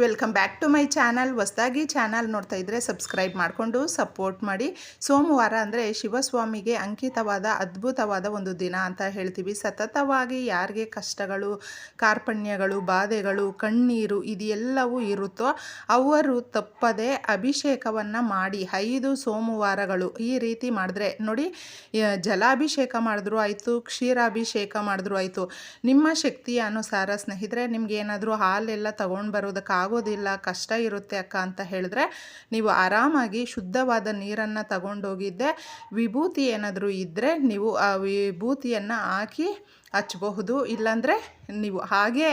Welcome back to my channel. ಹೊಸ್ದಾಗಿ channel ನೋಡ್ತಾ ಇದ್ದರೆ ಸಬ್ಸ್ಕ್ರೈಬ್ ಮಾಡಿಕೊಂಡು ಸಪೋರ್ಟ್ ಮಾಡಿ. ಸೋಮವಾರ ಅಂದರೆ ಶಿವಸ್ವಾಮಿಗೆ ಅಂಕಿತವಾದ ಅದ್ಭುತವಾದ ಒಂದು ದಿನ ಅಂತ ಹೇಳ್ತೀವಿ. ಸತತವಾಗಿ ಯಾರಿಗೆ ಕಷ್ಟಗಳು, ಕಾರ್ಪಣ್ಯಗಳು, ಬಾಧೆಗಳು, ಕಣ್ಣೀರು ಇದೆಲ್ಲವೂ ಇರುತ್ತೋ ಅವರು ತಪ್ಪದೆ ಅಭಿಷೇಕವನ್ನು ಮಾಡಿ ಐದು ಸೋಮವಾರಗಳು ಈ ರೀತಿ ಮಾಡಿದ್ರೆ ನೋಡಿ ಜಲಾಭಿಷೇಕ ಮಾಡಿದ್ರೂ ಆಯಿತು, ಕ್ಷೀರಾಭಿಷೇಕ ಮಾಡಿದ್ರೂ ಆಯಿತು. ನಿಮ್ಮ ಶಕ್ತಿಯ ಅನುಸಾರ ಸ್ನೇಹಿತರೆ, ನಿಮ್ಗೆ ಏನಾದರೂ ಹಾಲೆಲ್ಲ ತೊಗೊಂಡು ಬರೋದಕ್ಕಾಗೋದಿಲ್ಲ ಕಷ್ಟ ಇರುತ್ತೆ ಅಕ್ಕ ಅಂತ ಹೇಳಿದ್ರೆ, ನೀವು ಆರಾಮಾಗಿ ಶುದ್ಧವಾದ ನೀರನ್ನು ತಗೊಂಡೋಗಿದ್ದೆ, ವಿಭೂತಿ ಏನಾದರೂ ಇದ್ದರೆ ನೀವು ಆ ವಿಭೂತಿಯನ್ನು ಹಾಕಿ ಹಚ್ಚಬಹುದು, ಇಲ್ಲಾಂದರೆ ನೀವು ಹಾಗೆ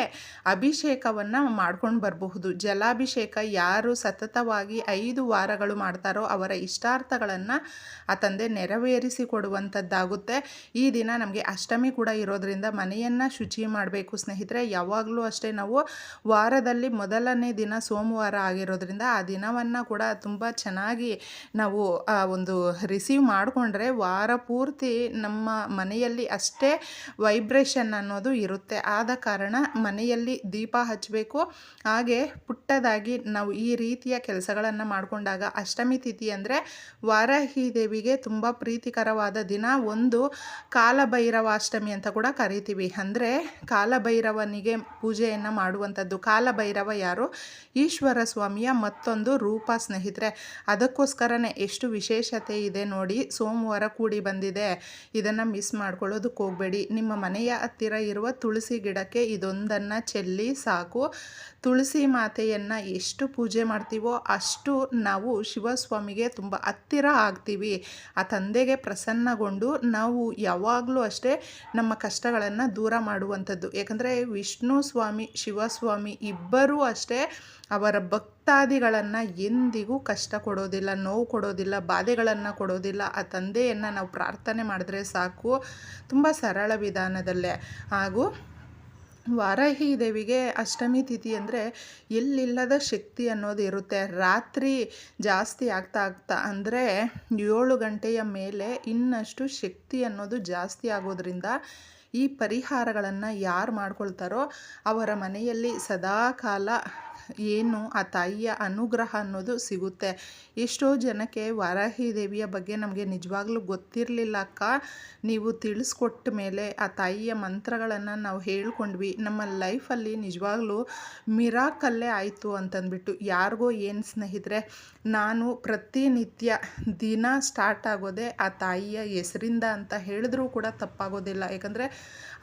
ಅಭಿಷೇಕವನ್ನು ಮಾಡ್ಕೊಂಡು ಬರಬಹುದು. ಜಲಾಭಿಷೇಕ ಯಾರು ಸತತವಾಗಿ ಐದು ವಾರಗಳು ಮಾಡ್ತಾರೋ ಅವರ ಇಷ್ಟಾರ್ಥಗಳನ್ನು ಆ ತಂದೆ ನೆರವೇರಿಸಿ ಕೊಡುವಂಥದ್ದಾಗುತ್ತೆ. ಈ ದಿನ ನಮಗೆ ಅಷ್ಟಮಿ ಕೂಡ ಇರೋದರಿಂದ ಮನೆಯನ್ನು ಶುಚಿ ಮಾಡಬೇಕು ಸ್ನೇಹಿತರೆ. ಯಾವಾಗಲೂ ಅಷ್ಟೇ ನಾವು ವಾರದಲ್ಲಿ ಮೊದಲನೇ ದಿನ ಸೋಮವಾರ ಆಗಿರೋದ್ರಿಂದ ಆ ದಿನವನ್ನು ಕೂಡ ತುಂಬ ಚೆನ್ನಾಗಿ ನಾವು ಒಂದು ರಿಸೀವ್ ಮಾಡಿಕೊಂಡ್ರೆ ವಾರ ಪೂರ್ತಿ ನಮ್ಮ ಮನೆಯಲ್ಲಿ ಅಷ್ಟೇ ವೈಬ್ರೇಷನ್ ಅನ್ನೋದು ಇರುತ್ತೆ. ಆದ ಕಾರಣ ಮನೆಯಲ್ಲಿ ದೀಪ ಹಚ್ಚಬೇಕು ಹಾಗೆ ಪುಟ್ಟದಾಗಿ ನಾವು ಈ ರೀತಿಯ ಕೆಲಸಗಳನ್ನು ಮಾಡಿಕೊಂಡಾಗ ಅಷ್ಟಮಿ ತಿಥಿ ಅಂದರೆ ವಾರಾಹಿ ದೇವಿಗೆ ತುಂಬ ಪ್ರೀತಿಕರವಾದ ದಿನ. ಒಂದು ಕಾಲಭೈರವಾಷ್ಟಮಿ ಅಂತ ಕೂಡ ಕರಿತೀವಿ. ಅಂದರೆ ಕಾಲಭೈರವನಿಗೆ ಪೂಜೆಯನ್ನು ಮಾಡುವಂಥದ್ದು. ಕಾಲಭೈರವ ಯಾರು? ಈಶ್ವರ ಸ್ವಾಮಿಯ ಮತ್ತೊಂದು ರೂಪ ಸ್ನೇಹಿತರೆ. ಅದಕ್ಕೋಸ್ಕರನೇ ಎಷ್ಟು ವಿಶೇಷತೆ ಇದೆ ನೋಡಿ. ಸೋಮವಾರ ಕೂಡಿ ಬಂದಿದೆ. ಇದನ್ನು ಮಿಸ್ ಮಾಡ್ಕೊಳ್ಳೋದಕ್ಕೆ ಹೋಗಬೇಡಿ. ನಿಮ್ಮ ಮನೆಯ ಹತ್ತಿರ ಇರುವ ತುಳಸಿ ಗಿಡಕ್ಕೆ ಇದೊಂದನ್ನು ಚೆಲ್ಲಿ ಸಾಕು. ತುಳಸಿ ಮಾತೆಯನ್ನು ಎಷ್ಟು ಪೂಜೆ ಮಾಡ್ತೀವೋ ಅಷ್ಟು ನಾವು ಶಿವಸ್ವಾಮಿಗೆ ತುಂಬ ಹತ್ತಿರ ಆಗ್ತೀವಿ. ಆ ತಂದೆಗೆ ಪ್ರಸನ್ನಗೊಂಡು ನಾವು ಯಾವಾಗಲೂ ಅಷ್ಟೇ ನಮ್ಮ ಕಷ್ಟಗಳನ್ನು ದೂರ ಮಾಡುವಂಥದ್ದು. ಯಾಕಂದರೆ ವಿಷ್ಣು ಸ್ವಾಮಿ, ಶಿವಸ್ವಾಮಿ ಇಬ್ಬರೂ ಅಷ್ಟೇ ಅವರ ಭಕ್ತಾದಿಗಳನ್ನು ಎಂದಿಗೂ ಕಷ್ಟ ಕೊಡೋದಿಲ್ಲ, ನೋವು ಕೊಡೋದಿಲ್ಲ, ಬಾಧೆಗಳನ್ನು ಕೊಡೋದಿಲ್ಲ. ಆ ತಂದೆಯನ್ನು ನಾವು ಪ್ರಾರ್ಥನೆ ಮಾಡಿದ್ರೆ ಸಾಕು. ತುಂಬ ಸರಳ ವಿಧಾನದಲ್ಲೇ. ಹಾಗೂ ವಾರಾಹಿ ದೇವಿಗೆ ಅಷ್ಟಮಿ ತಿಥಿ ಅಂದರೆ ಎಲ್ಲಿಲ್ಲದ ಶಕ್ತಿ ಅನ್ನೋದು ಇರುತ್ತೆ. ರಾತ್ರಿ ಜಾಸ್ತಿ ಆಗ್ತಾ ಆಗ್ತಾ ಅಂದರೆ ಏಳು ಗಂಟೆಯ ಮೇಲೆ ಇನ್ನಷ್ಟು ಶಕ್ತಿ ಅನ್ನೋದು ಜಾಸ್ತಿ ಆಗೋದ್ರಿಂದ ಈ ಪರಿಹಾರಗಳನ್ನು ಯಾರು ಮಾಡ್ಕೊಳ್ತಾರೋ ಅವರ ಮನೆಯಲ್ಲಿ ಸದಾ ಕಾಲ ಏನು ಆ ತಾಯಿಯ ಅನುಗ್ರಹ ಅನ್ನೋದು ಸಿಗುತ್ತೆ. ಎಷ್ಟೋ ಜನಕ್ಕೆ ವಾರಾಹಿ ದೇವಿಯ ಬಗ್ಗೆ ನಮಗೆ ನಿಜವಾಗ್ಲೂ ಗೊತ್ತಿರಲಿಲ್ಲ ಅಕ್ಕ. ನೀವು ತಿಳಿಸ್ಕೊಟ್ಟ ಮೇಲೆ ಆ ತಾಯಿಯ ಮಂತ್ರಗಳನ್ನು ನಾವು ಹೇಳ್ಕೊಂಡ್ವಿ. ನಮ್ಮ ಲೈಫಲ್ಲಿ ನಿಜವಾಗ್ಲೂ ಮಿರಾಕಲ್ಲೇ ಆಯಿತು ಅಂತಂದ್ಬಿಟ್ಟು ಯಾರಿಗೋ ಏನು ಸ್ನೇಹಿತರೆ, ನಾನು ಪ್ರತಿನಿತ್ಯ ದಿನ ಸ್ಟಾರ್ಟ್ ಆಗೋದೇ ಆ ತಾಯಿಯ ಹೆಸರಿಂದ ಅಂತ ಹೇಳಿದ್ರೂ ಕೂಡ ತಪ್ಪಾಗೋದಿಲ್ಲ. ಯಾಕಂದರೆ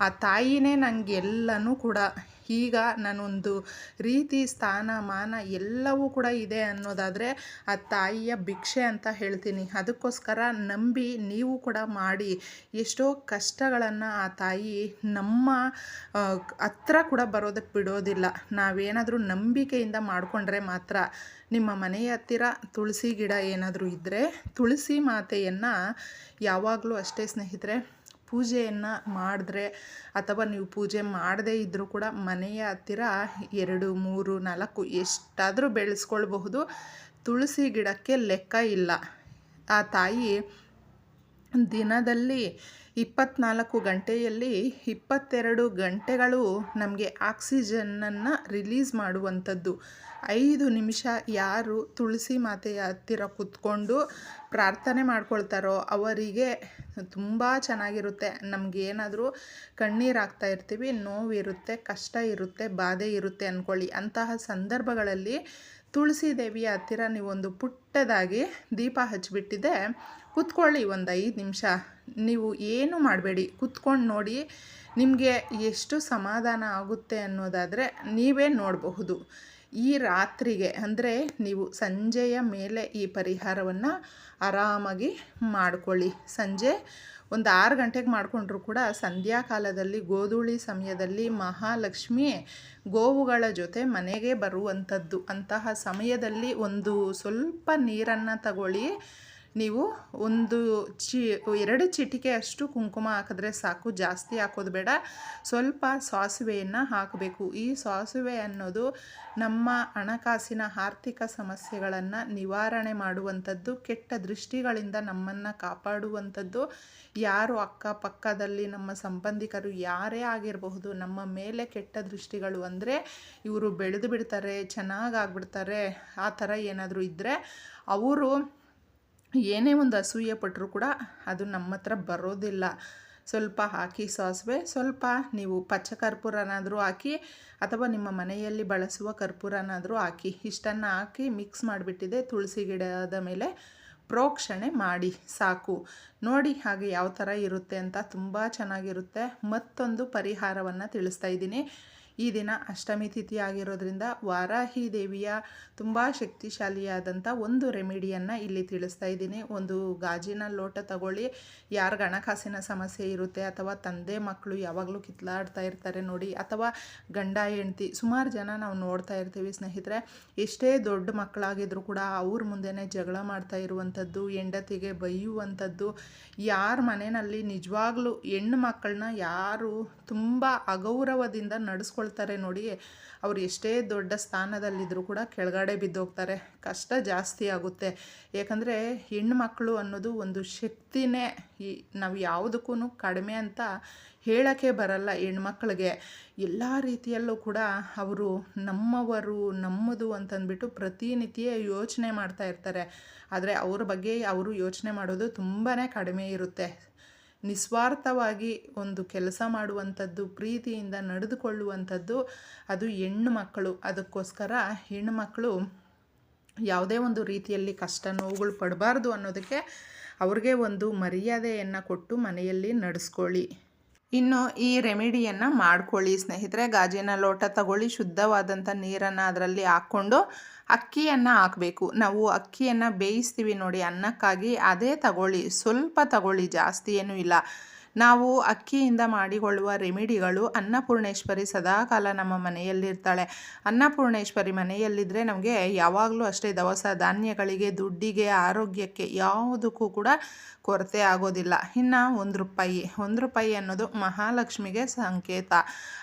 ಆ ತಾಯಿನೇ ನನಗೆಲ್ಲನೂ ಕೂಡ ಈಗ ನಾನೊಂದು ರೀತಿ ಸ್ಥಾನಮಾನ ಎಲ್ಲವೂ ಕೂಡ ಇದೆ ಅನ್ನೋದಾದರೆ ಆ ತಾಯಿಯ ಭಿಕ್ಷೆ ಅಂತ ಹೇಳ್ತೀನಿ. ಅದಕ್ಕೋಸ್ಕರ ನಂಬಿ ನೀವು ಕೂಡ ಮಾಡಿ. ಎಷ್ಟೋ ಕಷ್ಟಗಳನ್ನು ಆ ತಾಯಿ ನಮ್ಮ ಹತ್ರ ಕೂಡ ಬರೋದಕ್ಕೆ ಬಿಡೋದಿಲ್ಲ. ನಾವೇನಾದರೂ ನಂಬಿಕೆಯಿಂದ ಮಾಡಿಕೊಂಡ್ರೆ ಮಾತ್ರ ನಿಮ್ಮ ಮನೆಯ ಹತ್ತಿರ ತುಳಸಿ ಗಿಡ ಏನಾದರೂ ಇದ್ದರೆ ತುಳಸಿ ಮಾತೆಯನ್ನು ಯಾವಾಗಲೂ ಅಷ್ಟೇ ಸ್ನೇಹಿತರೆ ಪೂಜೆಯನ್ನು ಮಾಡಿದ್ರೆ ಅಥವಾ ನೀವು ಪೂಜೆ ಮಾಡದೇ ಇದ್ದರೂ ಕೂಡ ಮನೆಯ ಹತ್ತಿರ ಎರಡು, ಮೂರು, ನಾಲ್ಕು ಎಷ್ಟಾದರೂ ಬೆಳೆಸ್ಕೊಳ್ಬಹುದು. ತುಳಸಿ ಗಿಡಕ್ಕೆ ಲೆಕ್ಕ ಇಲ್ಲ. ಆ ತಾಯಿ ದಿನದಲ್ಲಿ ಇಪ್ಪತ್ನಾಲ್ಕು ಗಂಟೆಯಲ್ಲಿ ಇಪ್ಪತ್ತೆರಡು ಗಂಟೆಗಳು ನಮಗೆ ಆಕ್ಸಿಜನ್ನನ್ನು ರಿಲೀಸ್ ಮಾಡುವಂಥದ್ದು. ಐದು ನಿಮಿಷ ಯಾರು ತುಳಸಿ ಮಾತೆಯ ಹತ್ತಿರ ಕೂತ್ಕೊಂಡು ಪ್ರಾರ್ಥನೆ ಮಾಡ್ಕೊಳ್ತಾರೋ ಅವರಿಗೆ ತುಂಬ ಚೆನ್ನಾಗಿರುತ್ತೆ. ನಮಗೇನಾದರೂ ಕಣ್ಣೀರು ಹಾಕ್ತಾ ಇರ್ತೀವಿ, ನೋವಿರುತ್ತೆ, ಕಷ್ಟ ಇರುತ್ತೆ, ಬಾಧೆ ಇರುತ್ತೆ ಅಂದ್ಕೊಳ್ಳಿ ಅಂತಹ ಸಂದರ್ಭಗಳಲ್ಲಿ ತುಳಸಿ ದೇವಿಯ ಹತ್ತಿರ ನೀವೊಂದು ಪುಟ್ಟದಾಗಿ ದೀಪ ಹಚ್ಚಿಬಿಟ್ಟಿದೆ. ಕೂತ್ಕೊಳ್ಳಿ ಒಂದು ಐದು ನಿಮಿಷ. ನೀವು ಏನು ಮಾಡಬೇಡಿ? ಕೂತ್ಕೊಂಡು ನೋಡಿ. ನಿಮಗೆ ಎಷ್ಟು ಸಮಾಧಾನ ಆಗುತ್ತೆ ಅನ್ನೋದಾದರೆ ನೀವೇ ನೋಡಬಹುದು. ಈ ರಾತ್ರಿಗೆ, ಅಂದರೆ ನೀವು ಸಂಜೆಯ ಮೇಲೆ ಈ ಪರಿಹಾರವನ್ನು ಆರಾಮಾಗಿ ಮಾಡಿಕೊಳ್ಳಿ. ಸಂಜೆ ಒಂದು ಆರು ಗಂಟೆಗೆ ಮಾಡಿಕೊಂಡ್ರೂ ಕೂಡ ಸಂಧ್ಯಾಕಾಲದಲ್ಲಿ, ಗೋಧೂಳಿ ಸಮಯದಲ್ಲಿ ಮಹಾಲಕ್ಷ್ಮಿ ಗೋವುಗಳ ಜೊತೆ ಮನೆಗೆ ಬರುವಂಥದ್ದು ಅಂತಹ ಸಮಯದಲ್ಲಿ ಒಂದು ಸ್ವಲ್ಪ ನೀರನ್ನು ತಗೊಳ್ಳಿ. ನೀವು ಒಂದು ಚಿ, ಎರಡು ಚಿಟಿಕೆ ಅಷ್ಟು ಕುಂಕುಮ ಹಾಕಿದ್ರೆ ಸಾಕು, ಜಾಸ್ತಿ ಹಾಕೋದು ಬೇಡ. ಸ್ವಲ್ಪ ಸಾಸುವೆಯನ್ನು ಹಾಕಬೇಕು. ಈ ಸಾಸುವೆ ಅನ್ನೋದು ನಮ್ಮ ಹಣಕಾಸಿನ ಆರ್ಥಿಕ ಸಮಸ್ಯೆಗಳನ್ನು ನಿವಾರಣೆ ಮಾಡುವಂಥದ್ದು, ಕೆಟ್ಟ ದೃಷ್ಟಿಗಳಿಂದ ನಮ್ಮನ್ನು ಕಾಪಾಡುವಂಥದ್ದು. ಯಾರು ಅಕ್ಕಪಕ್ಕದಲ್ಲಿ ನಮ್ಮ ಸಂಬಂಧಿಕರು ಯಾರೇ ಆಗಿರಬಹುದು, ನಮ್ಮ ಮೇಲೆ ಕೆಟ್ಟ ದೃಷ್ಟಿಗಳು ಅಂದರೆ ಇವರು ಬೆಳೆದು ಬಿಡ್ತಾರೆ ಚೆನ್ನಾಗಾಗ್ಬಿಡ್ತಾರೆ ಆ ಥರ ಏನಾದರೂ ಇದ್ದರೆ ಅವರು ಏನೇ ಒಂದು ಅಸೂಯೆ ಪಟ್ಟರೂ ಕೂಡ ಅದು ನಮ್ಮ ಹತ್ರ ಬರೋದಿಲ್ಲ. ಸ್ವಲ್ಪ ಹಾಕಿ ಸಾಸಿವೆ, ಸ್ವಲ್ಪ ನೀವು ಪಚ್ಚ ಕರ್ಪೂರನಾದರೂ ಹಾಕಿ ಅಥವಾ ನಿಮ್ಮ ಮನೆಯಲ್ಲಿ ಬಳಸುವ ಕರ್ಪೂರನಾದರೂ ಹಾಕಿ, ಇಷ್ಟನ್ನು ಹಾಕಿ ಮಿಕ್ಸ್ ಮಾಡಿಬಿಟ್ಟಿದೆ ತುಳಸಿ ಗಿಡದ ಮೇಲೆ ಪ್ರೋಕ್ಷಣೆ ಮಾಡಿ, ಸಾಕು. ನೋಡಿ ಹಾಗೆ ಯಾವ ಥರ ಇರುತ್ತೆ ಅಂತ ತುಂಬ ಚೆನ್ನಾಗಿರುತ್ತೆ. ಮತ್ತೊಂದು ಪರಿಹಾರವನ್ನು ತಿಳಿಸ್ತಾ ಇದ್ದೀನಿ. ಈ ದಿನ ಅಷ್ಟಮಿ ತಿಥಿ ಆಗಿರೋದ್ರಿಂದ ವಾರಾಹಿ ದೇವಿಯ ತುಂಬ ಶಕ್ತಿಶಾಲಿಯಾದಂಥ ಒಂದು ರೆಮಿಡಿಯನ್ನು ಇಲ್ಲಿ ತಿಳಿಸ್ತಾ ಇದ್ದೀನಿ. ಒಂದು ಗಾಜಿನ ಲೋಟ ತಗೊಳ್ಳಿ. ಯಾರಿಗೆ ಹಣಕಾಸಿನ ಸಮಸ್ಯೆ ಇರುತ್ತೆ ಅಥವಾ ತಂದೆ ಮಕ್ಕಳು ಯಾವಾಗಲೂ ಕಿತ್ಲಾಡ್ತಾ ಇರ್ತಾರೆ ನೋಡಿ ಅಥವಾ ಗಂಡ, ಹೆಂಡ್ತಿ ಸುಮಾರು ಜನ ನಾವು ನೋಡ್ತಾ ಇರ್ತೀವಿ ಸ್ನೇಹಿತರೆ. ಎಷ್ಟೇ ದೊಡ್ಡ ಮಕ್ಕಳಾಗಿದ್ರು ಕೂಡ ಅವ್ರ ಮುಂದೆನೇ ಜಗಳ ಮಾಡ್ತಾ ಇರುವಂಥದ್ದು, ಹೆಂಡತಿಗೆ ಬೈಯುವಂಥದ್ದು, ಯಾರ ಮನೆಯಲ್ಲಿ ನಿಜವಾಗ್ಲೂ ಹೆಣ್ಣು ಮಕ್ಕಳನ್ನ ಯಾರು ತುಂಬ ಅಗೌರವದಿಂದ ನಡೆಸ್ಕೊಳ್ತಾರೆ ನೋಡಿ. ಅವ್ರು ಎಷ್ಟೇ ದೊಡ್ಡ ಸ್ಥಾನದಲ್ಲಿದ್ದರೂ ಕೂಡ ಕೆಳಗಡೆ ಬಿದ್ದೋಗ್ತಾರೆ. ಕಷ್ಟ ಜಾಸ್ತಿ ಆಗುತ್ತೆ. ಏಕೆಂದರೆ ಹೆಣ್ಣು ಅನ್ನೋದು ಒಂದು ಶಕ್ತಿನೇ ಈ ನಾವು ಯಾವುದಕ್ಕೂ ಕಡಿಮೆ ಅಂತ ಹೇಳೋಕ್ಕೆ ಬರಲ್ಲ ಹೆಣ್ಮಕ್ಳಿಗೆ. ಎಲ್ಲ ರೀತಿಯಲ್ಲೂ ಕೂಡ ಅವರು ನಮ್ಮವರು, ನಮ್ಮದು ಅಂತಂದ್ಬಿಟ್ಟು ಪ್ರತಿನಿತ್ಯ ಯೋಚನೆ ಮಾಡ್ತಾ ಇರ್ತಾರೆ. ಆದರೆ ಅವ್ರ ಬಗ್ಗೆ ಅವರು ಯೋಚನೆ ಮಾಡೋದು ತುಂಬಾ ಕಡಿಮೆ ಇರುತ್ತೆ. ನಿಸ್ವಾರ್ಥವಾಗಿ ಒಂದು ಕೆಲಸ ಮಾಡುವಂಥದ್ದು, ಪ್ರೀತಿಯಿಂದ ನಡೆದುಕೊಳ್ಳುವಂಥದ್ದು, ಅದು ಹೆಣ್ಣು ಮಕ್ಕಳು ಅದಕ್ಕೋಸ್ಕರ ಹೆಣ್ಣು ಮಕ್ಕಳು ಯಾವುದೇ ಒಂದು ರೀತಿಯಲ್ಲಿ ಕಷ್ಟ ನೋವುಗಳು ಪಡಬಾರ್ದು ಅನ್ನೋದಕ್ಕೆ ಅವ್ರಿಗೆ ಒಂದು ಮರ್ಯಾದೆಯನ್ನು ಕೊಟ್ಟು ಮನೆಯಲ್ಲಿ ನಡೆಸ್ಕೊಳ್ಳಿ. ಇನ್ನು ಈ ರೆಮಿಡಿಯನ್ನು ಮಾಡ್ಕೊಳ್ಳಿ ಸ್ನೇಹಿತರೆ. ಗಾಜಿನ ಲೋಟ ತಗೊಳ್ಳಿ ಶುದ್ಧವಾದಂಥ ನೀರನ್ನು ಅದರಲ್ಲಿ ಹಾಕ್ಕೊಂಡು ಅಕ್ಕಿಯನ್ನು ಹಾಕಬೇಕು. ನಾವು ಅಕ್ಕಿಯನ್ನು ಬೇಯಿಸ್ತೀವಿ ನೋಡಿ, ಅನ್ನಕ್ಕಾಗಿ. ಅದೇ ತಗೊಳ್ಳಿ, ಸ್ವಲ್ಪ ತಗೊಳ್ಳಿ, ಜಾಸ್ತಿ ಏನೂ ಇಲ್ಲ. ನಾವು ಅಕ್ಕಿಯಿಂದ ಮಾಡಿಕೊಳ್ಳುವ ರೆಮಿಡಿಗಳು ಅನ್ನಪೂರ್ಣೇಶ್ವರಿ ಸದಾಕಾಲ ನಮ್ಮ ಮನೆಯಲ್ಲಿರ್ತಾಳೆ. ಅನ್ನಪೂರ್ಣೇಶ್ವರಿ ಮನೆಯಲ್ಲಿದ್ದರೆ ನಮಗೆ ಯಾವಾಗಲೂ ಅಷ್ಟೇ ದವಸ ಧಾನ್ಯಗಳಿಗೆ, ದುಡ್ಡಿಗೆ, ಆರೋಗ್ಯಕ್ಕೆ ಯಾವುದಕ್ಕೂ ಕೂಡ ಕೊರತೆ ಆಗೋದಿಲ್ಲ. ಇನ್ನು ಒಂದು ರೂಪಾಯಿ ಒಂದು ರೂಪಾಯಿ ಅನ್ನೋದು ಮಹಾಲಕ್ಷ್ಮಿಗೆ ಸಂಕೇತ.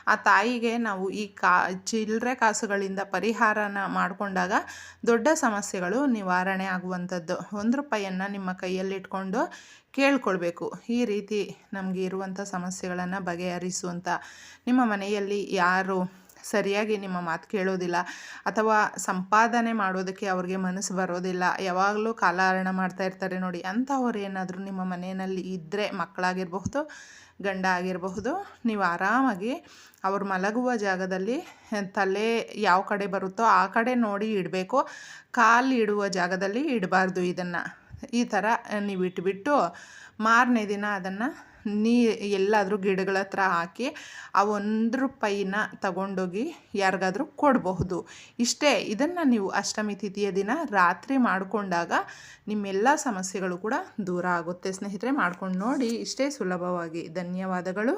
ಆ ತಾಯಿಗೆ ನಾವು ಈ ಕಾ, ಚಿಲ್ಲರೆ ಕಾಸುಗಳಿಂದ ಪರಿಹಾರನ ಮಾಡಿಕೊಂಡಾಗ ದೊಡ್ಡ ಸಮಸ್ಯೆಗಳು ನಿವಾರಣೆ ಆಗುವಂಥದ್ದು. ಒಂದು ರೂಪಾಯಿಯನ್ನು ನಿಮ್ಮ ಕೈಯಲ್ಲಿಟ್ಕೊಂಡು ಕೇಳ್ಕೊಳ್ಬೇಕು. ಈ ರೀತಿ ನಮಗೆ ಇರುವಂಥ ಸಮಸ್ಯೆಗಳನ್ನು ಬಗೆಹರಿಸುವಂಥ ನಿಮ್ಮ ಮನೆಯಲ್ಲಿ ಯಾರು ಸರಿಯಾಗಿ ನಿಮ್ಮ ಮಾತು ಕೇಳೋದಿಲ್ಲ ಅಥವಾ ಸಂಪಾದನೆ ಮಾಡೋದಕ್ಕೆ ಅವ್ರಿಗೆ ಮನಸ್ಸು ಬರೋದಿಲ್ಲ, ಯಾವಾಗಲೂ ಕಾಲಹರಣ ಮಾಡ್ತಾ ಇರ್ತಾರೆ ನೋಡಿ, ಅಂಥವ್ರು ಏನಾದರೂ ನಿಮ್ಮ ಮನೆಯಲ್ಲಿ ಇದ್ದರೆ ಮಕ್ಕಳಾಗಿರಬಹುದು, ಗಂಡ ಆಗಿರಬಹುದು, ನೀವು ಆರಾಮಾಗಿ ಅವ್ರು ಮಲಗುವ ಜಾಗದಲ್ಲಿ ತಲೆ ಯಾವ ಕಡೆ ಬರುತ್ತೋ ಆ ಕಡೆ ನೋಡಿ ಇಡಬೇಕು, ಕಾಲು ಇಡುವ ಜಾಗದಲ್ಲಿ ಇಡಬಾರ್ದು ಇದನ್ನು. ಈ ಥರ ನೀವು ಇಟ್ಬಿಟ್ಟು ಮಾರನೇ ದಿನ ಅದನ್ನು ನೀ ಎಲ್ಲಾದರೂ ಗಿಡಗಳ ಹತ್ರ ಹಾಕಿ ಆ ಒಂದು ರೂಪಾಯಿನ ತಗೊಂಡೋಗಿ ಯಾರಿಗಾದರೂ ಕೊಡಬಹುದು. ಇಷ್ಟೇ, ಇದನ್ನು ನೀವು ಅಷ್ಟಮಿ ತಿಥಿಯ ದಿನ ರಾತ್ರಿ ಮಾಡಿಕೊಂಡಾಗ ನಿಮ್ಮೆಲ್ಲ ಸಮಸ್ಯೆಗಳು ಕೂಡ ದೂರ ಆಗುತ್ತೆ. ಸ್ನೇಹಿತರೆ, ಮಾಡ್ಕೊಂಡು ನೋಡಿ. ಇಷ್ಟೇ ಸುಲಭವಾಗಿ. ಧನ್ಯವಾದಗಳು.